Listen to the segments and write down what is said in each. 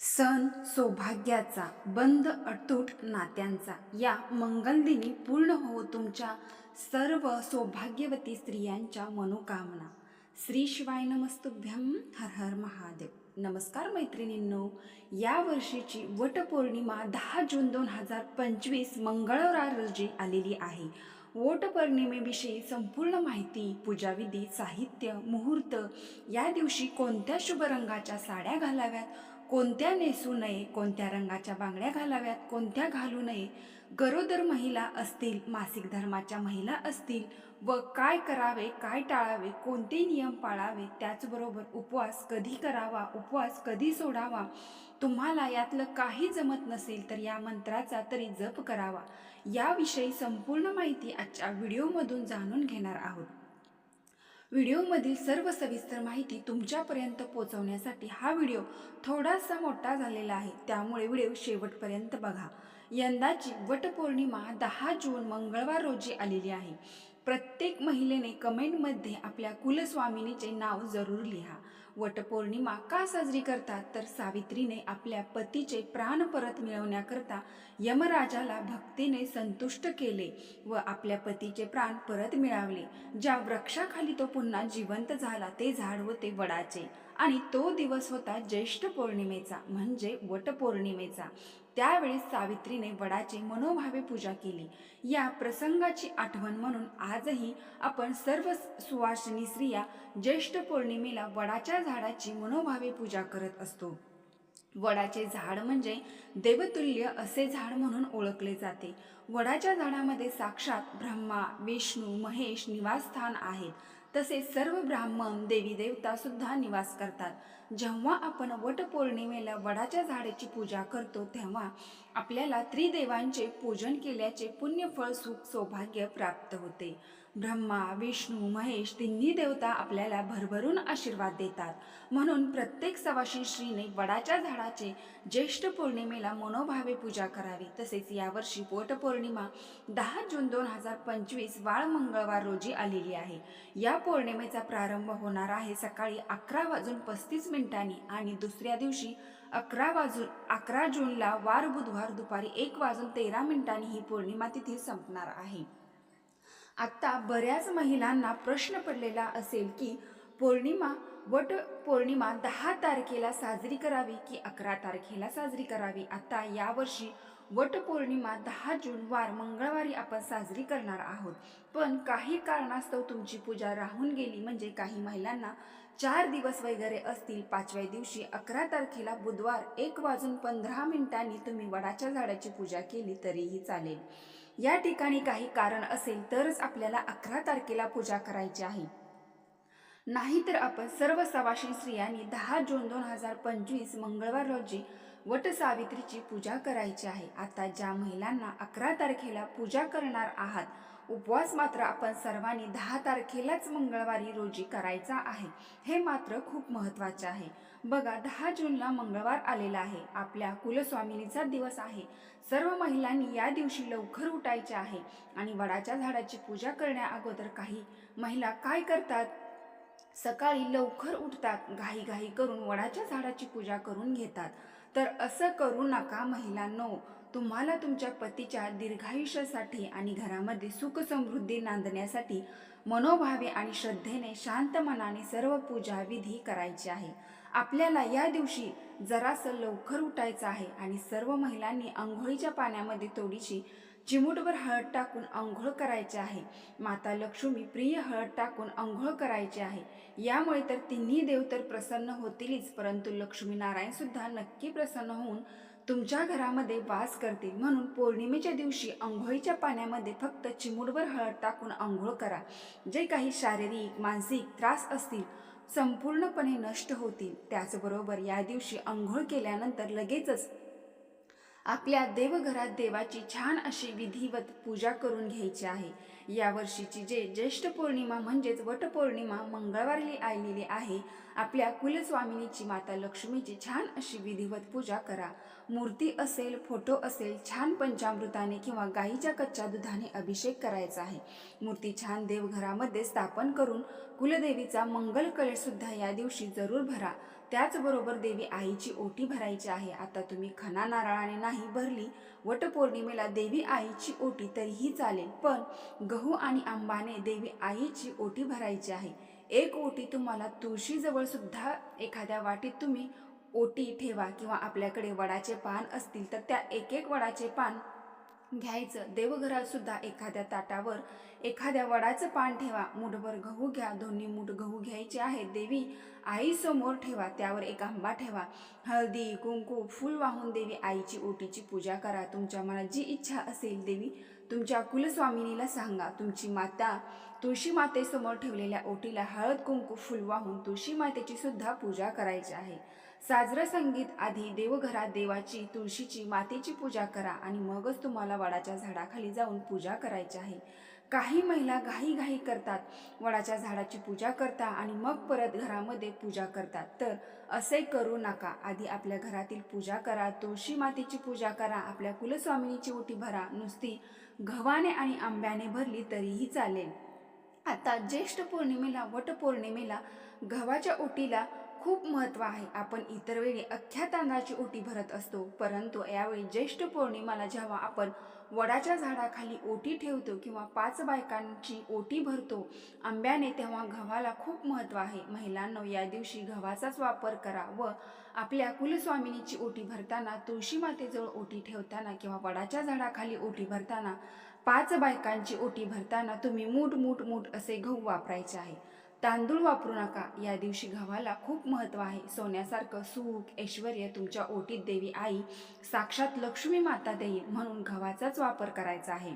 सण सौभाग्याचा बंद अटूट नात्यांचा या मंगलदिनी पूर्ण हो तुमच्या सर्व सौभाग्यवती स्त्रियांच्या मनोकामना. श्री शिवाय नमस्तुभ्यम हर हर महादेव. नमस्कार मैत्रिणींनो या वर्षीची वटपौर्णिमा दहा जून दोन हजार पंचवीस मंगळवार रोजी आलेली आहे. वटपौर्णिमेविषयी संपूर्ण माहिती पूजाविधी साहित्य मुहूर्त या दिवशी कोणत्या शुभ रंगाच्या साड्या घालाव्यात? कोणत्या नेसू नये कोणत्या रंगाच्या बांगड्या घालाव्यात कोणत्या घालू नये. गरोदर महिला असतील मासिक धर्माच्या महिला असतील व काय करावे काय टाळावे कोणते नियम पाळावे त्याचबरोबर उपवास कधी करावा उपवास कधी सोडावा. तुम्हाला यातलं काही जमत नसेल तर या मंत्राचा तरी जप करावा. याविषयी संपूर्ण माहिती आजच्या व्हिडिओमधून जाणून घेणार आहोत. व्हिडिओमधील सर्व सविस्तर माहिती तुमच्यापर्यंत पोहोचवण्यासाठी हा व्हिडिओ थोडासा मोठा झालेला आहे. त्यामुळे व्हिडिओ शेवटपर्यंत बघा. यंदाची वटपौर्णिमा दहा जून मंगळवार रोजी आलेली आहे. प्रत्येक महिलेने कमेंटमध्ये आपल्या कुलस्वामिनीचे नाव जरूर लिहा. वटपौर्णिमा का साजरी करतात? तर सावित्रीने आपल्या पतीचे प्राण परत मिळवण्याकरता यमराजाला भक्तीने संतुष्ट केले व आपल्या पतीचे प्राण परत मिळवले. ज्या वृक्षाखाली तो पुन्हा जिवंत झाला ते झाड होते वडाचे. आणि तो दिवस होता ज्येष्ठ पौर्णिमेचा म्हणजे वटपौर्णिमेचा त्यावेळेस सावित्रीने वडाची मनोभावे पूजा केली. या प्रसंगाची आठवण म्हणून आजही आपण सर्व सुवासिनी स्त्रिया ज्येष्ठ पौर्णिमेला वडाच्या झाडाची मनोभावे पूजा करत असतो. वडाचे झाड म्हणजे देवतुल्य असे झाड म्हणून ओळखले जाते. वडाच्या झाडामध्ये साक्षात ब्रह्मा विष्णू महेश निवासस्थान आहेत. तसेच सर्व ब्राह्मण देवी देवता सुद्धा निवास करतात. जेव्हा आपण वटपौर्णिमेला वडाच्या झाडाची पूजा करतो तेव्हा आपल्याला त्रिदेवांचे पूजन केल्याचे पुण्यफळ सुख सौभाग्य प्राप्त होते. ब्रह्मा विष्णू महेश तिन्ही देवता आपल्याला भरभरून आशीर्वाद देतात. म्हणून प्रत्येक सवाशी श्रीने वडाच्या झाडाचे ज्येष्ठ पौर्णिमेला मनोभावे पूजा करावी. तसेच यावर्षी पोटपौर्णिमा दहा जून दोन हजार पंचवीस वाळ मंगळवार रोजी आलेली आहे. या पौर्णिमेचा प्रारंभ होणार आहे सकाळी अकरा वाजून पस्तीस मिनिटांनी आणि दुसऱ्या दिवशी अकरा वाजून अकरा जूनला वार बुधवार दुपारी एक वाजून तेरा मिनिटांनी ही पौर्णिमा तिथी संपणार आहे. आत्ता बऱ्याच महिलांना प्रश्न पडलेला असेल की पौर्णिमा वट पौर्णिमा दहा तारखेला साजरी करावी की अकरा तारखेला साजरी करावी? आता यावर्षी वट पौर्णिमा दहा जून वार मंगळवारी आपण साजरी करणार आहोत. पण काही कारणास्तव तुमची पूजा राहून गेली म्हणजे काही महिलांना चार दिवस वगैरे असतील पाचव्या दिवशी अकरा तारखेला बुधवार एक वाजून पंधरा मिनिटांनी तुम्ही वडाच्या झाडाची पूजा केली तरीही चालेल. या ठिकाणी काही कारण असेल तरच आपल्याला अकरा तारखेला पूजा करायची आहे. नाहीतर आपण सर्व सवाशी स्त्रियांनी दहा जून दोन हजार पंचवीस मंगळवार रोजी वट सावित्रीची पूजा करायची आहे. आता ज्या महिलांना अकरा तारखेला पूजा करणार आहात उपवास मात्र आपण सर्वांनी दहा तारखेलाच मंगळवारी रोजी करायचा आहे. हे मात्र खूप महत्त्वाचे आहे. बघा दहा जूनला मंगळवार आलेला आहे. आपल्या कुलस्वामिनीचा दिवस आहे. सर्व महिलांनी या दिवशी लवकर उठायचे आहे आणि वडाच्या झाडाची पूजा करण्या अगोदर काही महिला काय करतात? सकाळी लवकर उठतात घाई घाई करून वडाच्या झाडाची पूजा करून घेतात. तर असं करू नका महिलांनो. तुम्हाला तुमच्या पतीच्या दीर्घायुष्यासाठी आणि घरामध्ये सुख समृद्धी नांदण्यासाठी मनोभावे आणि श्रद्धेने शांत मनाने सर्व पूजा विधी करायची आहे. आपल्याला या दिवशी जरासं लवकर उठायचं आहे आणि सर्व महिलांनी आंघोळीच्या पाण्यामध्ये थोडीशी चिमूटभर हळद टाकून आंघोळ करायचे आहे. माता लक्ष्मी प्रिय हळद टाकून आंघोळ करायचे आहे. यामुळे तर तिन्ही देव तर प्रसन्न होतीलच परंतु लक्ष्मीनारायणसुद्धा नक्की प्रसन्न होऊन तुमच्या घरामध्ये वास करतील. म्हणून पौर्णिमेच्या दिवशी आंघोळीच्या पाण्यामध्ये फक्त चिमूटभर हळद टाकून आंघोळ करा. जे काही शारीरिक मानसिक त्रास असतील संपूर्णपणे नष्ट होतील. त्याचबरोबर या दिवशी आंघोळ केल्यानंतर लगेचच आपल्या देवघरात देवाची छान अशी विधिवत पूजा करून घ्यायची आहे. या वर्षीची जे ज्येष्ठ पौर्णिमा म्हणजेच वटपौर्णिमा मंगळवारी आलेली आहे आपल्या कुलस्वामिनीची माता लक्ष्मीची छान अशी विधिवत पूजा करा. मूर्ती असेल फोटो असेल छान पंचामृताने किंवा गाईच्या कच्च्या दुधाने अभिषेक करायचा आहे. मूर्ती छान देवघरामध्ये स्थापन करून कुलदेवीचा मंगल कलशसुद्धा या दिवशी जरूर भरा. त्याचबरोबर देवी आईची ओटी भरायची आहे. आता तुम्ही खना नारळाने नाही भरली वटपौर्णिमेला देवी आईची ओटी तरीही चालेल. पण गहू आणि आंबाने देवी आईची ओटी भरायची आहे. एक ओटी तुम्हाला तुळशीजवळ सुद्धा एखाद्या वाटीत तुम्ही ओटी ठेवा किंवा आपल्याकडे वडाचे पान असतील तर त्या एक एक वडाचे पान घ्यायचं. देवघरात सुद्धा एखाद्या ताटावर एखाद्या वडाचं पान ठेवा. मुठभर गहू घ्या. दोन्ही मूठ गहू घ्यायचे आहेत. देवी आईसमोर ठेवा. त्यावर एक आंबा ठेवा. हळदी कुंकू फूल वाहून देवी आईची ओटीची पूजा करा. तुमच्या मनात जी इच्छा असेल देवी तुमच्या कुलस्वामिनीला सांगा. तुमची माता तुळशी मातेसमोर ठेवलेल्या ओटीला हळद कुंकू फुल वाहून तुळशी मातेची सुद्धा पूजा करायची आहे. साजरं संगीत आधी देवघरात देवाची तुळशीची मातेची पूजा करा आणि मगच तुम्हाला वडाच्या झाडाखाली जाऊन पूजा करायची आहे. काही महिला घाई घाई करतात वडाच्या झाडाची पूजा करता आणि मग परत घरामध्ये पूजा करतात. तर असे करू नका. आधी आपल्या घरातील पूजा करा तुळशी मातेची पूजा करा आपल्या कुलस्वामिनीची ओटी भरा. नुसती गव्हाने आणि आंब्याने भरली तरीही चालेल. आता ज्येष्ठ पौर्णिमेला वटपौर्णिमेला गव्हाच्या ओटीला खूप महत्त्व आहे. आपण इतर वेळी अख्ख्या तांदळाची ओटी भरत असतो. परंतु यावेळी ज्येष्ठ पौर्णिमाला जेव्हा आपण वडाच्या झाडाखाली ओटी ठेवतो किंवा पाच बायकांची ओटी भरतो आंब्याने तेव्हा गव्हाला खूप महत्त्व आहे. महिलांनो या दिवशी गव्हाचाच वापर करा व आपल्या कुलस्वामिनीची ओटी भरताना तुळशी मातेजवळ ओटी ठेवताना किंवा वडाच्या झाडाखाली ओटी भरताना पाच बायकांची ओटी भरताना तुम्ही मूठ मूठ मूठ असे गहू वापरायचे आहे. तांदूळ वापरू नका. या दिवशी गव्हाला खूप महत्त्व आहे. सोन्यासारखं सुख ऐश्वर तुमच्या ओटीत देवी आई साक्षात लक्ष्मी माता देईल म्हणून गव्हाचाच वापर करायचा आहे.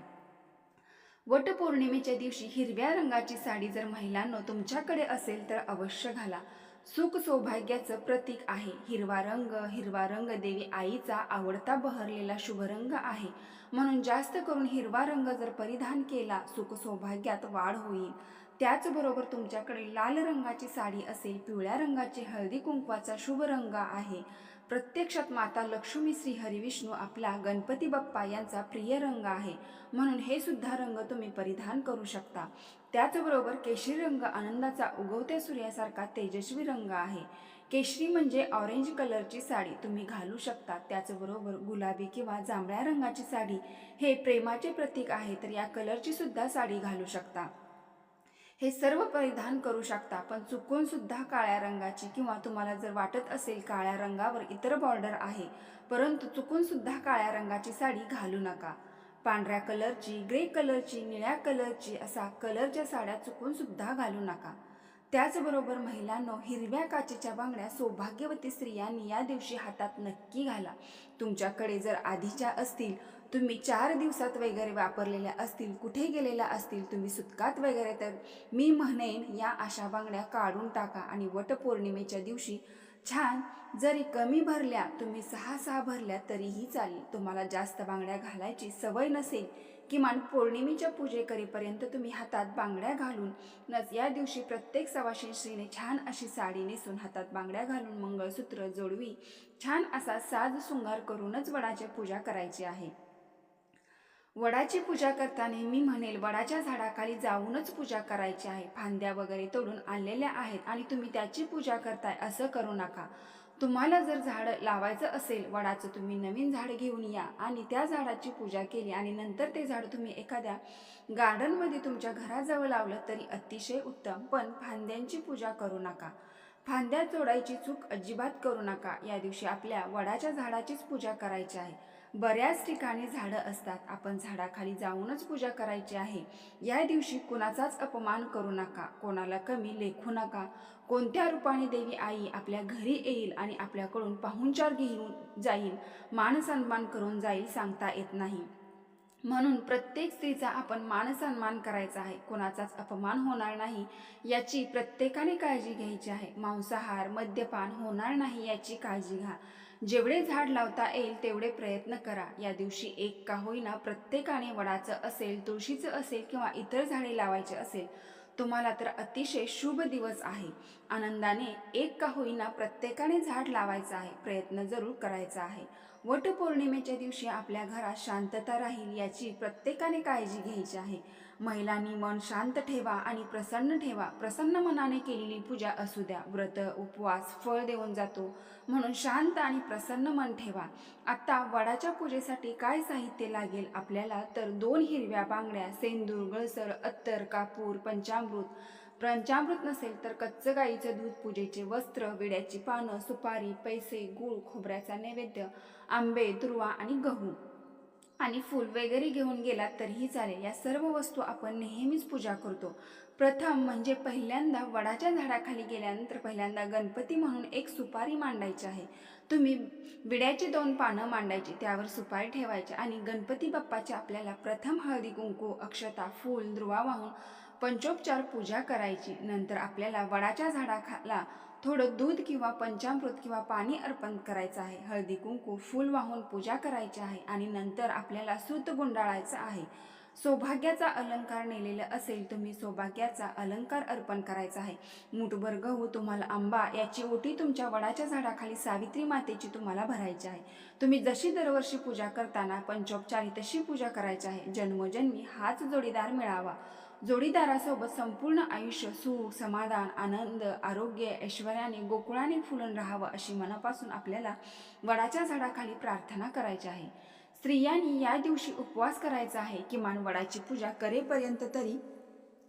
वटपौर्णिमेच्या दिवशी हिरव्या रंगाची साडी जर महिलांनो तुमच्याकडे असेल तर अवश्य घाला. सुख सौभाग्याचं प्रतीक आहे. हिरवा रंग हिरवा रंग देवी आईचा आवडता बहरलेला शुभ रंग आहे. म्हणून जास्त करून हिरवा रंग जर परिधान केला सुख सौभाग्यात वाढ होईल. त्याचबरोबर तुमच्याकडे लाल रंगाची साडी असेल पिवळ्या रंगाची हळदी कुंकवाचा शुभ रंग आहे. प्रत्यक्षात माता लक्ष्मी श्री हरिविष्णू आपला गणपती बाप्पा यांचा प्रिय रंग आहे. म्हणून हे सुद्धा रंग तुम्ही परिधान करू शकता. त्याचबरोबर केशरी रंग आनंदाचा उगवत्या सूर्यासारखा तेजस्वी रंग आहे. केशरी म्हणजे ऑरेंज कलरची साडी तुम्ही घालू शकता. त्याचबरोबर गुलाबी किंवा जांभळ्या रंगाची साडी हे प्रेमाचे प्रतीक आहे तर या कलरची सुद्धा साडी घालू शकता. हे सर्व परिधान करू शकता पण चुकून सुद्धा काळ्या रंगाची किंवा तुम्हाला जर वाटत असेल काळ्या रंगावर इतर बॉर्डर आहे परंतु चुकून सुद्धा काळ्या रंगाची साडी घालू नका. पांढऱ्या कलरची ग्रे कलरची निळ्या कलरची असा कलरच्या साड्या चुकून सुद्धा घालू नका. त्याचबरोबर महिलांनो हिरव्या काचेच्या बांगड्या सौभाग्यवती स्त्रियांनी या दिवशी हातात नक्की घाला. तुमच्याकडे जर आधीच्या असतील तुम्ही चार दिवसात वगैरे वापरलेल्या असतील कुठे गेलेल्या असतील तुम्ही सुतकात वगैरे तर मी म्हणेन या अशा बांगड्या काढून टाका आणि वटपौर्णिमेच्या दिवशी छान जरी कमी भरल्या तुम्ही सहा सहा भरल्या तरीही चालेल. तुम्हाला जास्त बांगड्या घालायची सवय नसेल किमान पौर्णिमेच्या पूजेकरीपर्यंत तुम्ही हातात बांगड्या घालून नस या दिवशी प्रत्येक सवाशीन स्त्रीने छान अशी साडी नेसून हातात बांगड्या घालून मंगळसूत्र जोडवी छान असा साज शृंगार करूनच वडाची पूजा करायची आहे. वडाची पूजा करताना मी म्हणेल वडाच्या झाडाखाली जाऊनच पूजा करायची आहे. फांद्या वगैरे तोडून आणलेल्या आहेत आणि तुम्ही त्याची पूजा करताय असं करू नका. तुम्हाला जर झाड लावायचं असेल वडाचं तुम्ही नवीन झाड घेऊन या आणि त्या झाडाची पूजा केली आणि नंतर ते झाड तुम्ही एखाद्या गार्डनमध्ये तुमच्या घराजवळ लावलं तरी अतिशय उत्तम पण फांद्यांची पूजा करू नका. फांद्या तोडायची चूक अजिबात करू नका. या दिवशी आपल्या वडाच्या झाडाचीच पूजा करायची आहे. बऱ्याच ठिकाणी झाडं असतात. आपण झाडाखाली जाऊनच पूजा करायची आहे. या दिवशी कुणाचाच अपमान करू नका. कोणाला कमी लेखू नका. कोणत्या रूपाने देवी आई आपल्या घरी येईल आणि आपल्याकडून पाहुणचार घेऊन जाईल मान सन्मान करून जाईल सांगता येत नाही. म्हणून प्रत्येक स्त्रीचा आपण मान सन्मान करायचा आहे. कोणाचाच अपमान होणार नाही याची प्रत्येकाने काळजी घ्यायची आहे. मांसाहार मद्यपान होणार नाही याची काळजी घ्या. जेवढे झाड लावता येईल तेवढे प्रयत्न करा. या दिवशी एक का होईना प्रत्येकाने वडाचं असेल तुळशीचं असेल किंवा इतर झाडे लावायचे असेल तुम्हाला तर अतिशय शुभ दिवस आहे. आनंदाने एक का होईना प्रत्येकाने झाड लावायचं आहे प्रयत्न जरूर करायचा आहे. वटपौर्णिमेच्या दिवशी आपल्या घरात शांतता राहील याची प्रत्येकाने काळजी घ्यायची आहे. महिलांनी मन शांत ठेवा आणि प्रसन्न ठेवा. प्रसन्न मनाने केलेली पूजा असू द्या. व्रत उपवास फळ देऊन जातो. म्हणून शांत आणि प्रसन्न मन ठेवा. आत्ता वडाच्या पूजेसाठी काय साहित्य लागेल आपल्याला? तर दोन हिरव्या बांगड्या सेंदूर गळसर अत्तर कापूर पंचामृत पंचामृत नसेल तर कच्चं गाईचं दूध पूजेचे वस्त्र विड्याची पानं सुपारी पैसे गूळ खोबऱ्याचा नैवेद्य आंबे दुर्वा आणि गहू. आणि फूल वगैरे घेऊन गेलात तरीही चालेल. या सर्व वस्तू आपण नेहमीच पूजा करतो. प्रथम म्हणजे पहिल्यांदा वडाच्या झाडाखाली गेल्यानंतर पहिल्यांदा गणपती म्हणून एक सुपारी मांडायची आहे. तुम्ही विड्याची दोन पानं मांडायची त्यावर सुपारी ठेवायची आणि गणपती बाप्पाच्या आपल्याला प्रथम हळदी कुंकू अक्षता फूल ध्रुवा वाहून पंचोपचार पूजा करायची. नंतर आपल्याला वडाच्या झाडाखाला थोडं दूध किंवा पंचामृत किंवा पाणी अर्पण करायचं आहे. हळदी कुंकू फूल वाहून पूजा करायची आहे आणि नंतर आपल्याला सूत गुंडाळायचं आहे. सौभाग्याचा अलंकार नेलेला असेल तुम्ही सौभाग्याचा अलंकार अर्पण करायचा आहे. मुठभर गहू तुम्हाला आंबा याची ओटी तुमच्या वडाच्या झाडाखाली सावित्री मातेची तुम्हाला भरायची आहे. तुम्ही जशी दरवर्षी पूजा करताना पंचोपचारी तशी पूजा करायची आहे. जन्मोजन्मी हाच जोडीदार मिळावा. जोडीदारासोबत संपूर्ण आयुष्य सुख समाधान आनंद आरोग्य ऐश्वर्याने गोकुळाने फुलून राहावं अशी मनापासून आपल्याला वडाच्या झाडाखाली प्रार्थना करायची आहे. स्त्रियांनी या दिवशी उपवास करायचा आहे. किमान वडाची पूजा करेपर्यंत तरी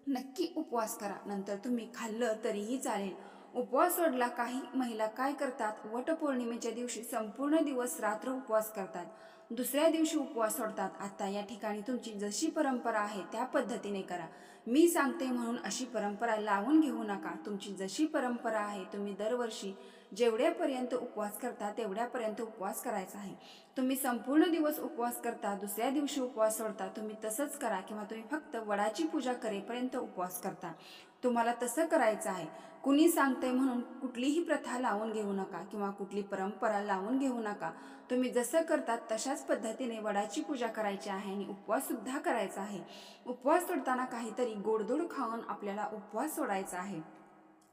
नक्की उपवास करा. नंतर तुम्ही खाल्लं तरीही चालेल. उपवास सोडला काही महिला काय करतात? वटपौर्णिमेच्या दिवशी संपूर्ण दिवस रात्र उपवास करतात. दुसऱ्या दिवशी उपवास सोडतात. आता या ठिकाणी तुमची जशी परंपरा आहे त्या पद्धतीने करा. मी सांगते म्हणून अशी परंपरा लावून घेऊ नका. तुमची जशी परंपरा आहे तुम्ही दरवर्षी जेवढ्यापर्यंत उपवास करता तेवढ्यापर्यंत उपवास करायचा आहे. तुम्ही संपूर्ण दिवस उपवास करता दुसऱ्या दिवशी उपवास सोडता तुम्ही तसंच करा किंवा तुम्ही फक्त वडाची पूजा करेपर्यंत उपवास करता. तुम्हाला तसं करायचं आहे. कुणी सांगते म्हणून कुठलीही प्रथा लावून घेऊ नका किंवा कुठली परंपरा लावून घेऊ नका. तुम्ही जसं करतात तशाच पद्धतीने वडाची पूजा करायची आहे आणि उपवाससुद्धा करायचा आहे. उपवास सोडताना काहीतरी गोडधोड खाऊन आपल्याला उपवास सोडायचा आहे.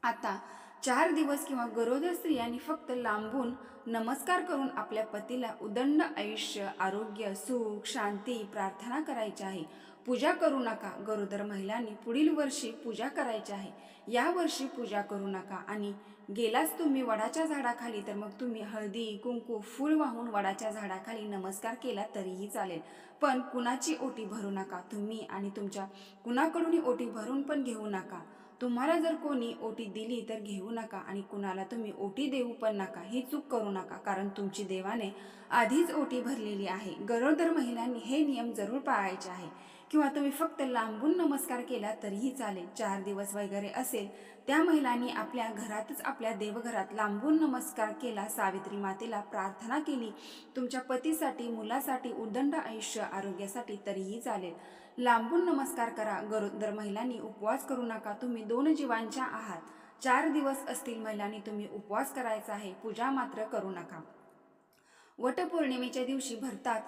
आता चार दिवस किंवा गरोदर स्त्रियांनी फक्त लांबून नमस्कार करून आपल्या पतीला उदंड आयुष्य आरोग्य सुख शांती प्रार्थना करायची आहे. पूजा करू नका. गरोदर महिलांनी पुढील वर्षी पूजा करायची आहे. या वर्षी पूजा करू नका. आणि गेलाच तुम्ही वडाच्या झाडाखाली तर मग तुम्ही हळदी कुंकू फूल वाहून वडाच्या झाडाखाली नमस्कार केला तरीही चालेल. पण कुणाची ओटी भरू नका. तुम्ही आणि तुमच्या कुणाकडूनही ओटी भरून पण घेऊ नका. तुम्हाला जर कोणी ओटी दिली तर घेऊ नका आणि कुणाला तुम्ही ओटी देऊ पण नका ही चूक करू नका कारण तुमची देवाने आधीच ओटी भरलेली आहे. गरोदर महिलांनी हे नियम जरूर पाळायचे आहे. किंवा तुम्ही फक्त लांबून नमस्कार केला तरीही चालेल. चार दिवस वगैरे असेल त्या महिलांनी आपल्या घरातच आपल्या देवघरात लांबून नमस्कार केला सावित्री मातेला प्रार्थना केली तुमच्या पतीसाठी मुलासाठी उदंड आयुष्य आरोग्यासाठी तरीही चालेल. लांबून नमस्कार करा. गरोदर महिलांनी उपवास करू नका. तुम्ही दोन जीवांच्या आहात. चार दिवस असतील महिलांनी तुम्ही उपवास करायचा आहे. पूजा मात्र करू नका. वटपौर्णिमेच्या दिवशी भरतात.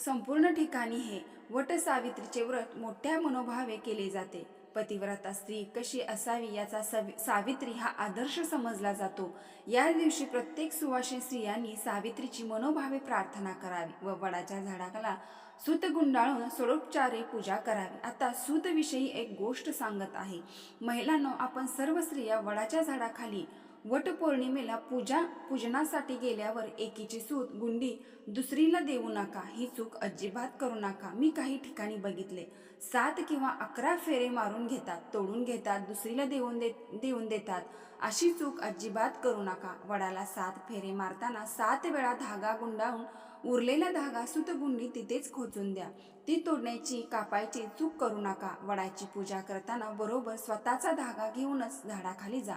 संपूर्ण ठिकाणी हे वट सावित्रीचे व्रत मोठ्या मनोभावे केले जाते. पतिव्रता स्त्री कशी असावी याचा सवि सावित्री हा आदर्श समजला जातो. या दिवशी प्रत्येक सुवासिनी स्त्रियांनी सावित्रीची मनोभावे प्रार्थना करावी व वडाच्या झाडाला सूत गुंडाळून सोडोपचारे पूजा करावी. आता सूतविषयी एक गोष्ट सांगत आहे. महिलांनो आपण सर्व स्त्रिया वडाच्या झाडाखाली वटपौर्णिमेला पूजा पूजनासाठी गेल्यावर एकीची सूत गुंडी दुसरीला देऊ नका. ही चूक अजिबात करू नका. मी काही ठिकाणी बघितले. सात किंवा अकरा फेरे मारून घेतात तोडून घेतात दुसरीला देऊन दे देऊन देतात. अशी चूक अजिबात करू नका. वडाला सात फेरे मारताना सात वेळा धागा गुंडाळून उरलेला धागा सुतगुंडी तिथेच खोचून द्या. ती तोडण्याची कापायची चूक करू नका. वडाची पूजा करताना बरोबर स्वतःचा धागा घेऊनच झाडाखाली जा.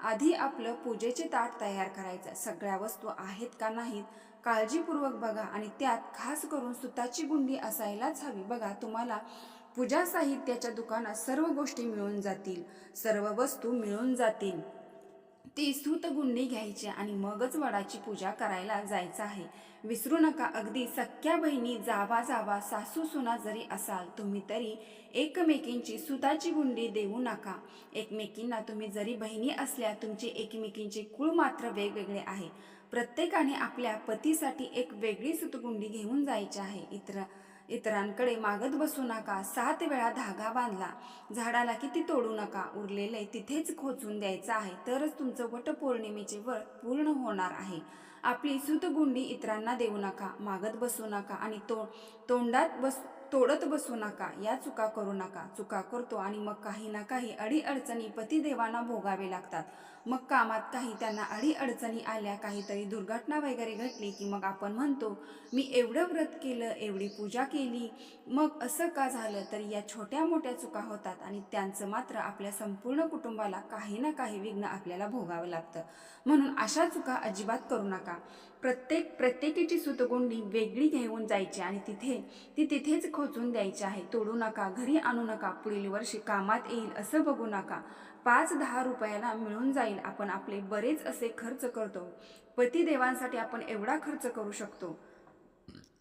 आधी आपलं पूजेचे ताट तयार करायचं. सगळ्या वस्तू आहेत का नाहीत काळजीपूर्वक बघा आणि त्यात खास करून सुताची गुंडी असायलाच हवी. बघा तुम्हाला पूजा साहित्याच्या दुकानात सर्व गोष्टी मिळून जातील. सर्व वस्तू मिळून जातील. ती सूतगुंडी घ्यायची आणि मगच वडाची पूजा करायला जायचं आहे. विसरू नका. अगदी सख्या बहिणी जावा जावा सासू सुना जरी असाल तुम्ही तरी एकमेकींची सुताची गुंडी देऊ नका. एकमेकींना तुम्ही जरी बहिणी असल्या तुमचे एकमेकींचे कुळ मात्र वेगवेगळे आहे. प्रत्येकाने आपल्या पतीसाठी एक वेगळी सुतगुंडी घेऊन जायची आहे. इतर इतरांकडे मागत बसू नका. सात वेळा धागा बांधला. झाडाला किती तोडू नका. उरलेले तिथेच खोचून द्यायचं आहे. तरच तुमचं वटपौर्णिमेचे व्रत पूर्ण होणार आहे. आपली सुतगुंडी इतरांना देऊ नका मागत बसू नका आणि तो तोंडात बस तोडत बसू नका या चुका करू नका. चुका करतो आणि मग काही ना काही अडीअडचणी पतिदेवांना भोगावे लागतात. मग कामात काही त्यांना अडीअडचणी आल्या काहीतरी दुर्घटना वगैरे घडली की मग आपण म्हणतो मी एवढं व्रत केलं एवढी पूजा केली मग असं का झालं? तर या छोट्या मोठ्या चुका होतात आणि त्यांचं मात्र आपल्या संपूर्ण कुटुंबाला काही ना काही विघ्न आपल्याला भोगावं लागतं. म्हणून अशा चुका अजिबात करू नका. प्रत्येक प्रत्येकीची सुतगुंडी वेगळी घेऊन जायची आणि तिथे ती तिथेच खोचून द्यायची आहे. तोडू नका घरी आणू नका पुढील वर्षी कामात येईल असं बघू नका. पाच दहा रुपयाला मिळून जाईल. आपण आपले बरेच असे खर्च करतो. पतिदेवांसाठी आपण एवढा खर्च करू शकतो.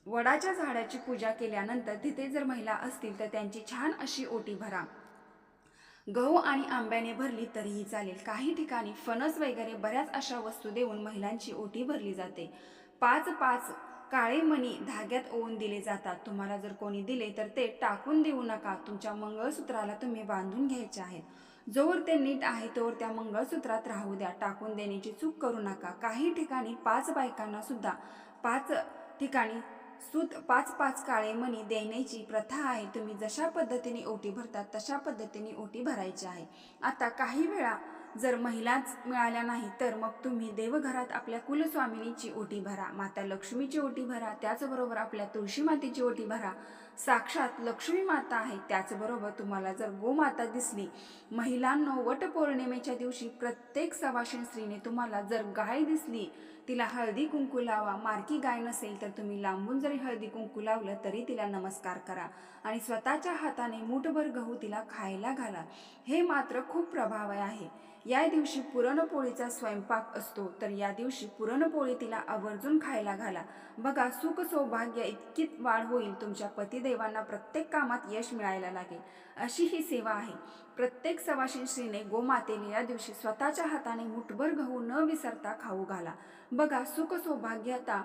वडाच्या झाडाची पूजा केल्यानंतर तिथे जर महिला असतील तर त्यांची छान अशी ओटी भरा. गहू आणि आंब्याने भरली तरीही चालेल. काही ठिकाणी फणस वगैरे बऱ्याच अशा वस्तू देऊन महिलांची ओटी भरली जाते. पाच पाच काळे मणी धाग्यात ओवून दिले जातात. तुम्हाला जर कोणी दिले तर ते टाकून देऊ नका. तुमच्या मंगळसूत्राला तुम्ही बांधून घ्यायचे आहेत. जोवर ते नीट आहे तोवर त्या मंगळसूत्रात राहू द्या. टाकून देण्याची चूक करू नका. काही ठिकाणी पाच बायकांना सुद्धा पाच ठिकाणी सूत पाच पाच काळे मणी देण्याची प्रथा आहे. तुम्ही जशा पद्धतीने ओटी भरतात तशा पद्धतीने ओटी भरायची आहे. आता काही वेळा जर महिलाच मिळाल्या नाही तर मग तुम्ही देवघरात आपल्या कुलस्वामिनीची ओटी भरा माता लक्ष्मीची ओटी भरा त्याचबरोबर आपल्या तुळशी मातेची ओटी भरा. साक्षात लक्ष्मी माता आहे त्याचबरोबर तुम्हाला जर गोमाता दिसली महिलांनो वटपौर्णिमेच्या दिवशी प्रत्येक सवाशीण स्त्रीने तुम्हाला जर गाय दिसली तिला हळदी कुंकू लावा. मार्की गाय नसेल तर तुम्ही लांबून जरी हळदी कुंकू लावलं तरी तिला नमस्कार करा आणि स्वतःच्या हाताने मूठभर गहू तिला खायला घाला. हे मात्र खूप प्रभाव आहे. या दिवशी पुरणपोळीचा स्वयंपाक असतो तर या दिवशी पुरणपोळी तिला आवर्जून खायला घाला. बघा सुख सौभाग्य इतकी वाढ होईल तुमच्या पतिदेवांना प्रत्येक कामात यश मिळायला लागेल. अशी ही सेवा आहे. प्रत्येक सवाशीण श्रीने गोमातेने या दिवशी स्वतःच्या हाताने मुठभर गहू न विसरता खाऊ घाला. बघा सुख सौभाग्यता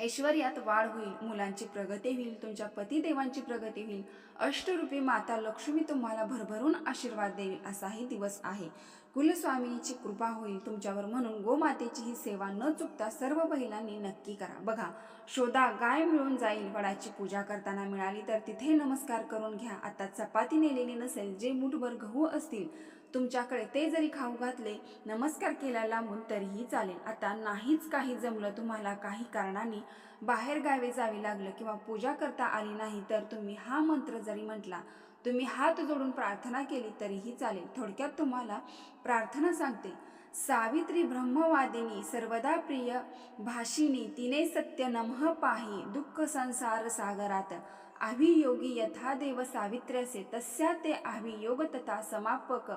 ऐश्वर्यात वाढ होईल मुलांची प्रगती होईल तुमच्या पतिदेवांची प्रगती होईल. अष्टरूपी माता लक्ष्मी तुम्हाला भरभरून आशीर्वाद देईल असाही दिवस आहे. कुलस्वामिनीची कृपा होईल तुमच्यावर म्हणून गोमातेची ही सेवा न चुकता सर्व महिलांनी नक्की करा. बघा शोधा गाय मिळून जाईल वडाची पूजा करताना मिळाली तर तिथे नमस्कार करून घ्या. आता चपाती नेलेली नसेल जे मुठभर गहू असतील तुमच्याकडे ते जरी खाऊ घातले नमस्कार केला लांबून तरीही चालेल. आता नाहीच काही जमलं तुम्हाला काही कारणाने. बाहेर गावे जावे लागलं किंवा पूजा करता आली नाही तर तुम्ही हा मंत्र जरी म्हटला तुम्ही हात जोडून प्रार्थना केली तरीही चालेल. थोडक्यात तुम्हाला प्रार्थना सांगते. सावित्री ब्रह्मवादिनी सर्वदा प्रिय भाषिणी तिने सत्य नमः पाही दुःख संसार सागरात. आभियोगी यथा देव सावित्र्यसे तस्या ते आभियोग तथा समापक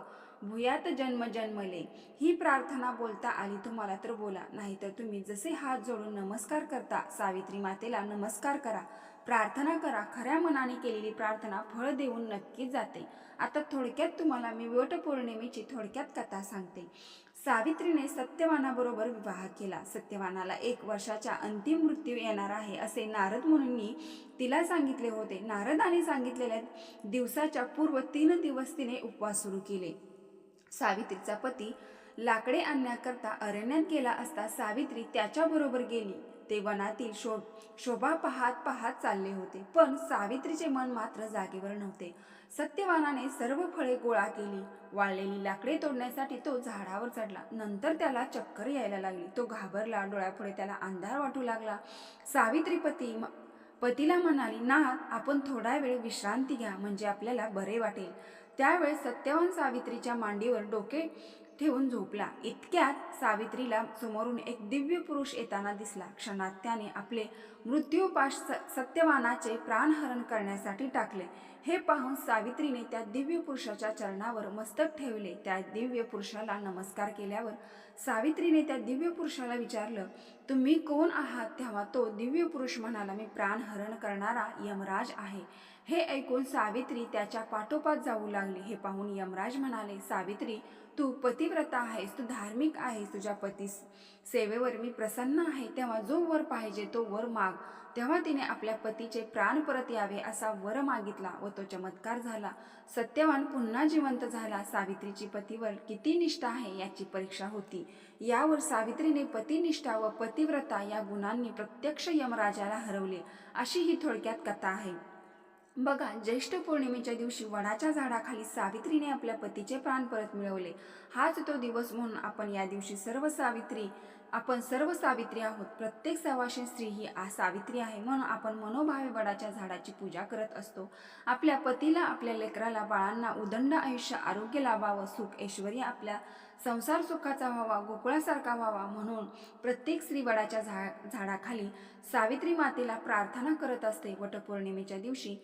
भूयात जन्म जन्मले. ही प्रार्थना बोलता आली तुम्हाला तर बोला नाहीतर तुम्ही जसे हात जोडून नमस्कार करता सावित्री मातेला नमस्कार करा. प्रार्थना करा खऱ्या मनाने केलेली प्रार्थना फळ देऊन नक्कीच जाते. आता थोडक्यात तुम्हाला मी वटपौर्णिमेची थोडक्यात कथा सांगते. सावित्रीने सत्यवानाबरोबर विवाह केला. सत्यवानाला एक वर्षाच्या अंतिम मृत्यू येणार आहे असे नारद मुनींनी तिला सांगितले होते. नारदाने सांगितलेल्या दिवसाच्या पूर्व तीन दिवस तिने उपवास सुरू केले. सावित्रीचा पती लाकडे आणण्याकरता अरण्यात गेला असता सावित्री त्याच्याबरोबर गेली. ते वनातील शो शोभा पाहत पाहत चालले होते. पण सावित्रीचे मन मात्र जागेवर नव्हते. सत्यवानाने सर्व फळे गोळा केली. वाळलेली लाकडे तोडण्यासाठी तो झाडावर चढला. नंतर त्याला चक्कर यायला लागली. तो घाबरला. डोळ्यापुढे त्याला अंधार वाटू लागला. सावित्री पती पतीला म्हणाली ना आपण थोडा वेळ विश्रांती घ्या. म्हणजे आपल्याला बरे वाटेल. त्यावेळेस सत्यवान सावित्रीच्या मांडीवर डोके ठेवून झोपला. इतक्यात सावित्रीला समोरून एक दिव्य पुरुष येताना दिसला. क्षणात त्याने आपले मृत्यूपाश स- सत्यवानाचे प्राणहरण करण्यासाठी टाकले. हे पाहून सावित्रीने त्या दिव्य पुरुषाच्या चरणावर मस्तक ठेवले. त्या दिव्य पुरुषाला नमस्कार केल्यावर सावित्रीने त्या दिव्य पुरुषाला विचारलं तुम्ही कोण आहात? तेव्हा तो दिव्य पुरुष म्हणाला मी प्राणहरण करणारा यमराज आहे. हे ऐकून सावित्री त्याच्या पाठोपाठ जाऊ लागली. हे पाहून यमराज म्हणाले सावित्री तू पतिव्रता आहेस तू धार्मिक आहेस तुझ्या पती सेवेवर मी प्रसन्न आहे. तेव्हा जो वर पाहिजे तो वर माग. तेव्हा तिने आपल्या पतीचे प्राण परत यावे असा वर मागितला व तो चमत्कार झाला. सत्यवान पुन्हा जिवंत झाला. सावित्रीची पतीवर किती निष्ठा आहे याची परीक्षा होती. यावर सावित्रीने पतिनिष्ठा व पतिव्रता या गुणांनी प्रत्यक्ष यमराजाला हरवले. अशी ही थोडक्यात कथा आहे. बघा ज्येष्ठ पौर्णिमेच्या दिवशी वडाच्या झाडाखाली सावित्रीने आपल्या पतीचे प्राण परत मिळवले. हाच तो दिवस म्हणून आपण या दिवशी सर्व सावित्री आपण सर्व सावित्री आहोत. प्रत्येक सवाशे स्त्री ही आ सावित्री आहे म्हणून आपण मनोभावे वडाच्या झाडाची पूजा करत असतो. आपल्या पतीला आपल्या लेकराला बाळांना उदंड आयुष्य आरोग्य लाभावं सुख ऐश्वर्य आपल्या संसार सुखाचा व्हावा गोकुळासारखा व्हावा म्हणून प्रत्येक स्त्री वडाच्या झा झाडाखाली सावित्री मातेला प्रार्थना करत असते. वटपौर्णिमेच्या दिवशी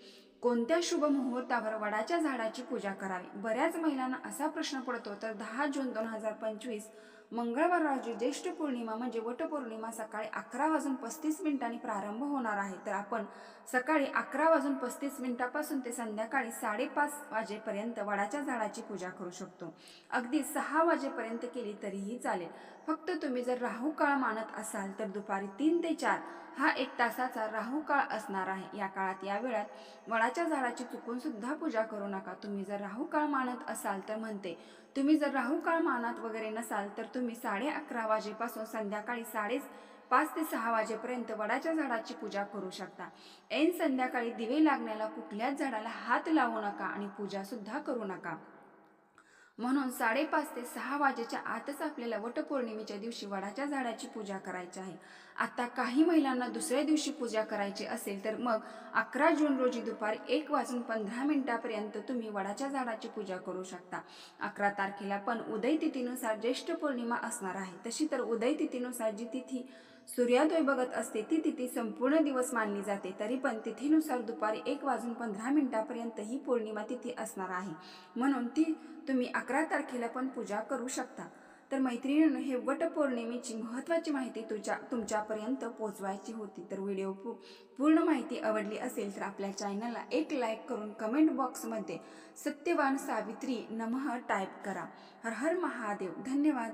कोणत्या शुभ मुहूर्तावर वडाच्या झाडाची पूजा करावी? बऱ्याच महिलांना असा प्रश्न पडतो तर दहा जून दोन हजार पंचवीस मंगळवार रोजी ज्येष्ठ पौर्णिमा म्हणजे वटपौर्णिमा सकाळी अकरा वाजून पस्तीस मिनिटांनी प्रारंभ होणार आहे. तर आपण सकाळी अकरा वाजून पस्तीस मिनिटापासून ते संध्याकाळी साडेपाच वाजेपर्यंत वडाच्या झाडाची पूजा करू शकतो. अगदी सहा वाजेपर्यंत केली तरीही चालेल. फक्त तुम्ही जर राहू काळ मानत असाल तर दुपारी तीन ते चार हा एक तासाचा राहू काळ असणार आहे. या काळात या वेळात वडाच्या झाडाची चुकून सुद्धा पूजा करू नका. तुम्ही जर राहू काळ मानत असाल तर म्हणते तुम्ही जर राहू काळ मानात वगैरे नसाल तर तुम्ही साडे अकरा वाजेपासून संध्याकाळी साडे पाच ते सहा वाजेपर्यंत वडाच्या झाडाची पूजा करू शकता. ऐन संध्याकाळी दिवे लागण्याला कुठल्याच झाडाला हात लावू नका आणि पूजा सुद्धा करू नका. म्हणून साडेपाच ते सहा वाजेच्या आतच आपल्याला वटपौर्णिमेच्या दिवशी वडाच्या झाडाची पूजा करायची आहे. आता काही महिलांना दुसऱ्या दिवशी पूजा करायची असेल तर मग अकरा जून रोजी दुपारी एक वाजून पंधरा मिनिटापर्यंत तुम्ही वडाच्या झाडाची पूजा करू शकता. अकरा तारखेला पण उदय तिथीनुसार ज्येष्ठ पौर्णिमा असणार आहे. तशी तर उदय तिथीनुसार जी तिथी सूर्योदय बघत असते ती तिथी संपूर्ण दिवस मानली जाते. तरी पण तिथीनुसार दुपारी एक वाजून पंधरा मिनिटापर्यंत ही पौर्णिमा तिथी असणार आहे. म्हणून ती तुम्ही अकरा तारखेला पण पूजा करू शकता. तर मैत्रिणीनं हे वटपौर्णिमेची महत्त्वाची माहिती तुझ्या तुमच्यापर्यंत पोहोचवायची होती. तर व्हिडिओ पू पूर्ण माहिती आवडली असेल तर आपल्या चॅनलला एक लाईक करून कमेंट बॉक्समध्ये सत्यवान सावित्री नमः टाईप करा. हर हर महादेव. धन्यवाद.